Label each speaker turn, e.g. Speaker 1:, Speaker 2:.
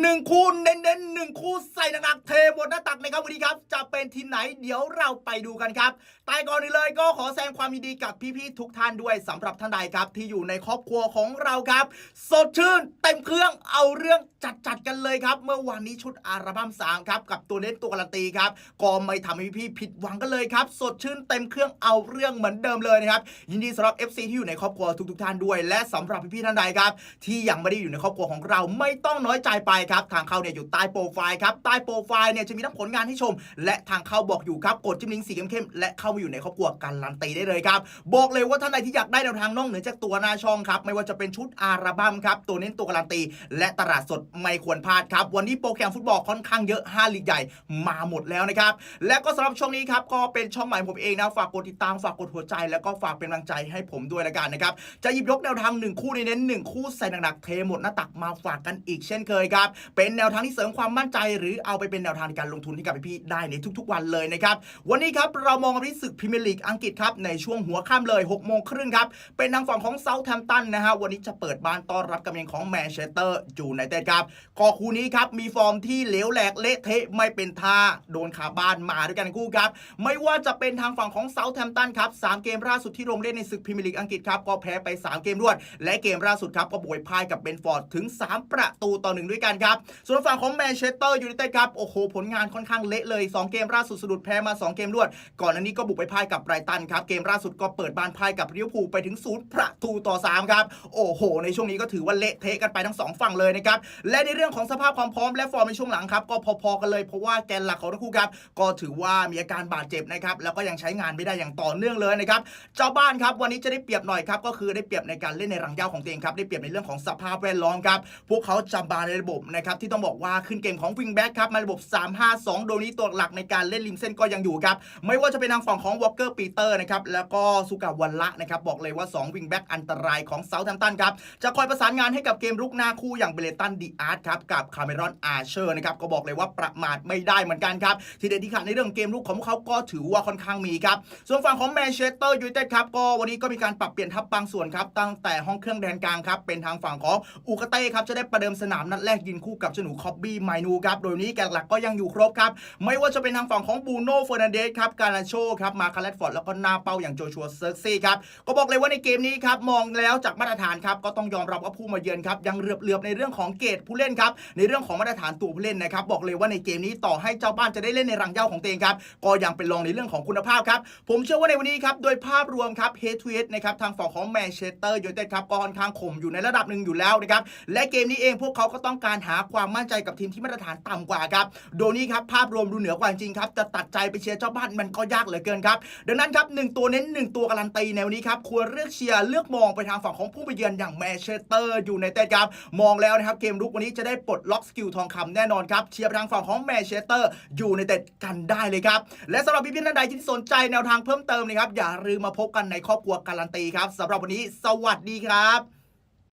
Speaker 1: หนึ่งคู่เน้นๆหนึ่งคู่ใส่หนักๆเทหมดหน้าตักนะครับวันนี้ครับ จะเป็นทีมไหนเดี๋ยวเราไปดูกันครับแต่ก่อนอื่นเลยก็ขอแสดงความยินดีกับพี่ๆทุกท่านด้วยสำหรับท่านใดครับ ที่อยู่ในครอบครัวของเราครับ สดชื่นเต็มเครื่องเอาเรื่องจัดๆกันเลยครับ เมื่อวานนี้ชุดอัลบั้มสามครับกับตัวเน้นตัวการันตีครับก็ไม่ทำให้พี่ๆผิดหวังกันเลยครับ สดชื่นเต็มเครื่องเอาเรื่องเหมือนเดิมเลยนะครับยินดีสำหรับ FC ที่อยู่ในครอบครัวทุกๆท่านด้วย และสำหรับพี่ๆท่านใดครับ ที่ยังไม่ได้อยู่ในครอบครัวของเราไม่ต้องน้อยใจไปครับทางเข้าเนี่ยอยู่ใต้โปรไฟล์ครับใต้โปรไฟล์เนี่ยจะมีทั้งผลงานให้ชม และทางเข้าบอกอยู่ครับกดจิ้มลิงก์สีเข้มๆและเข้ามาอยู่ในครอบครัวการันตีได้เลยครับบอกเลยว่าท่านใดที่อยากได้แนวทางนอกเหนือจากตัวหน้าช่องครับไม่ว่าจะเป็นชุดอัลบั้มครับตัวเน้นตัวการันตี และตลาดสดไม่ควรพลาดครับวันนี้โปรแกรมฟุตบอลค่อนข้างเยอะ5ลีกใหญ่มาหมดแล้วนะครับและก็สำหรับช่วงนี้ครับก็เป็นช่องใหม่ผมเองนะฝากกดติดตามฝากกดหัวใจ แล้วก็ฝากเป็นกำลังใจให้ผมด้วยละกันนะครับจะหยิบยกแนวทางหนึ่งคู่ในเน้นหนึ่งคู่ใส่หนักๆเทหมดหน้าตักมาฝากกันอีกเช่นเคยครับเป็นแนวทางที่เสริมความมั่นใจ หรือเอาไปเป็นแนวทางในการลงทุนให้กับพี่ได้ในทุกๆ วันเลยนะครับ วันนี้ครับเรามองกันที่ศึกพรีเมียร์ลีกอังกฤษครับในช่วงหัวค่ำเลย6โมงครึ่งครับ เป็นทางฝั่งของเซาท์แฮมป์ตันนะฮะวันนี้จะเปิดบ้านต้อนรับกำเนิดของแมนเชสเตอร์ยูไนเต็ดครับก็คู่นี้ครับมีฟอร์มที่เหลวแหลกเละเทะไม่เป็นท่าโดนขาบ้านมาด้วยกันคู่ครับไม่ว่าจะเป็นทางฝั่งของเซาท์แฮมป์ตันครับสามเกมล่าสุดที่ลงเล่นในศึกพรีเมียร์ลีกอังกฤษครับก็แพ้ไป 3 เกมรวด และเกมล่าสุดครับก็บวยพ่ายกับเบนฟอร์ดถึง 3 ประตูต่อหนึ่งด้วยกันครับ ส่วนฝั่งของแมนเชสเตอร์ยูไนเต็ดครับ โอ้โห ผลงานค่อนข้างเละเลย 2 เกมล่าสุดสะดุดแพ้มา 2 เกมรวด ก่อนอันนี้ก็บุกไปพ่ายกับไบรตันครับ เกมล่าสุดก็เปิดบ้านพ่ายกับลิเวอร์พูลไปถึง0ประตูต่อ 3 ครับ โอ้โห ในช่วงนี้ก็ถือว่าเละเทะกันไปทั้งสองฝั่งเลยนะครับ และในเรื่องของสภาพความพร้อมและฟอร์มในช่วงหลังครับก็พอๆกันเลยเพราะว่าแกนหลักของทั้งคู่ครับก็ถือว่ามีอาการบาดเจ็บนะครับแล้วก็ยังใช้งานไม่ได้อย่างต่อเนื่องเลยนะครับเจ้าบ้านครับวันนี้จะได้เปรียบหน่อยครับก็คือได้เปรียบในการเล่นในรังเหย้าของตัวเองครับได้เปรียบในเรื่องของสภาพแวดล้อมครับพวกเขาจำบาในระบบนะครับที่ต้องบอกว่าขึ้นเกมของวิงแบ็กครับมาระบบ 3-5-2 โดยนี้ตัวหลักในการเล่นริมเส้นก็ยังอยู่ครับ ไม่ว่าจะเป็นทางฝั่งของวอลเกอร์ปีเตอร์นะครับแล้วก็สุกาวันละนะครับบอกเลยว่า 2 วิงแบ็กอันตรายของเซาท์แฮมป์ตันครับจะคอยประสานงานให้กับเกมรุกหน้าคู่อย่างเบเลตันดีอาร์ตครับกับคาเมรอนอาร์เชอร์นะครับก็บอกเลยว่าประมาทไม่ได้เหมือนกันครับทีเด็ดที่ขาดในเรื่องเกมรุกของพวกเขาก็ถือว่าค่อนข้างมีครับส่วนฝั่งของแมนเชสเตอร์ยูไนเต็ดครับก็วันนี้ก็มีการปรับเปลี่ยนทัพบางส่วนครับตั้งแต่ห้องเครื่องแดนกลางครับเป็นทางฝั่งของอูกาเต้ครับจะได้ประเดิมสนามนัดแรกยินคู่กับเจ้าหนูคอบบี้ไมนูครับ โดยนี้แกนหลักก็ยังอยู่ครบครับ ไม่ว่าจะเป็นทางฝั่งของบูโน่เฟอร์นันเดสครับ การาโชครับ มาคาเลตฟอร์ด แล้วก็หน้าเป้าอย่างโจชัวเซิร์กซี่ครับ ก็บอกเลยว่าในเกมนี้ครับ มองแล้วจากมาตรฐานครับ ก็ต้องยอมรับว่าผู้มาเยือนครับ ยังเหลือบในเรื่องของเกรดผู้เล่นครับ ในเรื่องของมาตรฐานตัวผู้เล่นนะครับ บอกเลยว่าในเกมนี้ต่อให้เจ้าบ้านจะได้เล่นในรังเย้าของตัวเองครับ ก็ยังเป็นรองในเรื่องของคุณภาพครับ ผมเชื่อว่าในวันนี้ครับ โดยภาพรวมครับเฮดทูเฮดนะครับ ทางฝั่งของแมนเชสเตอร์ยูไนเต็ดครับก็ค่อนข้างข่มอยู่ในระดับหนึ่งอยู่แล้วนะครับ และเกมนี้เองพวกเขาก็ต้องการหาความมั่นใจกับทีมที่มาตรฐานต่ำกว่าครับ โดยนี้ครับภาพรวมดูเหนือกว่าจริงครับจะตัดใจไปเชียร์เจ้าบ้านมันก็ยากเหลือเกินครับ ดังนั้นครับหนึ่งตัวเน้นหนึ่งตัวการันตีในวันนี้ครับควรเลือกเชียร์เลือกมองไปทางฝั่งของผู้ไปเยือนอย่างแมนเชสเตอร์อยูไนเต็ดครับมองแล้วนะครับเกมรุกวันนี้จะได้ปลดล็อกสกิลทองคำแน่นอนครับเชียร์ไปทางฝั่งของแมนเชสเตอร์อยูไนเต็ดกันได้เลยครับและสำหรับพี่ๆท่านใดที่สนใจแนวทางเพิ่มเติมนะครับอย่าลืมมาพบกันในครอบครัวการันตีครับสำหรับวันนี้สวัสดีครับ